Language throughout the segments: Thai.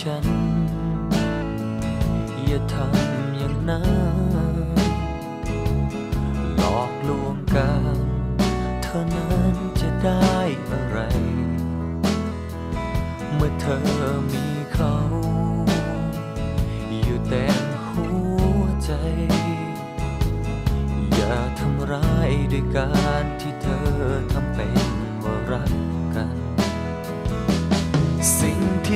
ฉัน อย่าทำอย่างนั้นหลอกลวงกันเธอนั้นจะได้อะไร เมื่อเธอมีเขา อยู่เต็มหัวใจ อย่าทำร้ายด้วยการ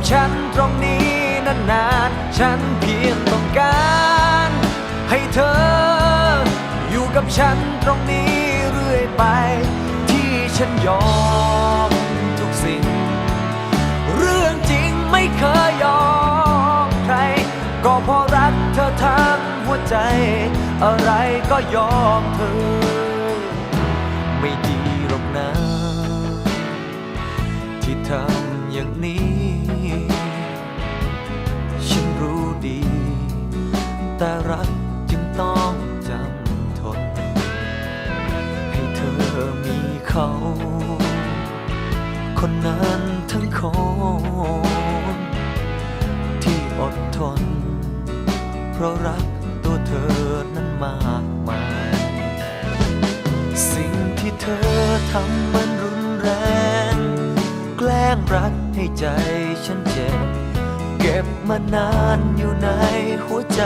กับฉันตรงนี้นานๆ ฉันเพียงต้องการ ให้เธอ อยู่กับฉันตรงนี้เรื่อยไป ที่ฉันยอมทุกสิ่ง เรื่องจริงไม่เคยยอมใคร ก็เพราะรักเธอทั้งหัวใจ อะไรก็ยอมเธอ ไม่ดีหรอกนะ ที่ทำอย่างนี้ แต่รักจึงต้องจำทน ให้เธอมีเขา คนนั้นทั้งคนที่อดทน เพราะรักตัวเธอนั้นมากมาย สิ่งที่เธอทำมันรุนแรง แกล้งรักให้ใจฉันเจ็บ บมานานอยู่ในหัวใจ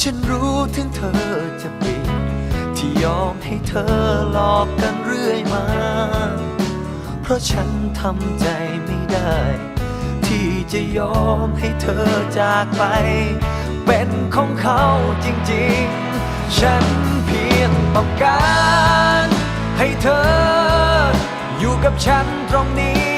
ฉันรู้ถึงเธอจะปิดที่ยอมให้เธอหลอกกันเรื่อยมา เพราะฉันทำใจไม่ได้ ที่จะยอมให้เธอจากไป เป็นของเขาจริงๆ ฉันเพียงต้องการ ให้เธออยู่กับฉันตรงนี้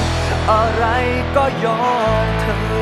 อะไรก็ยอมเธอ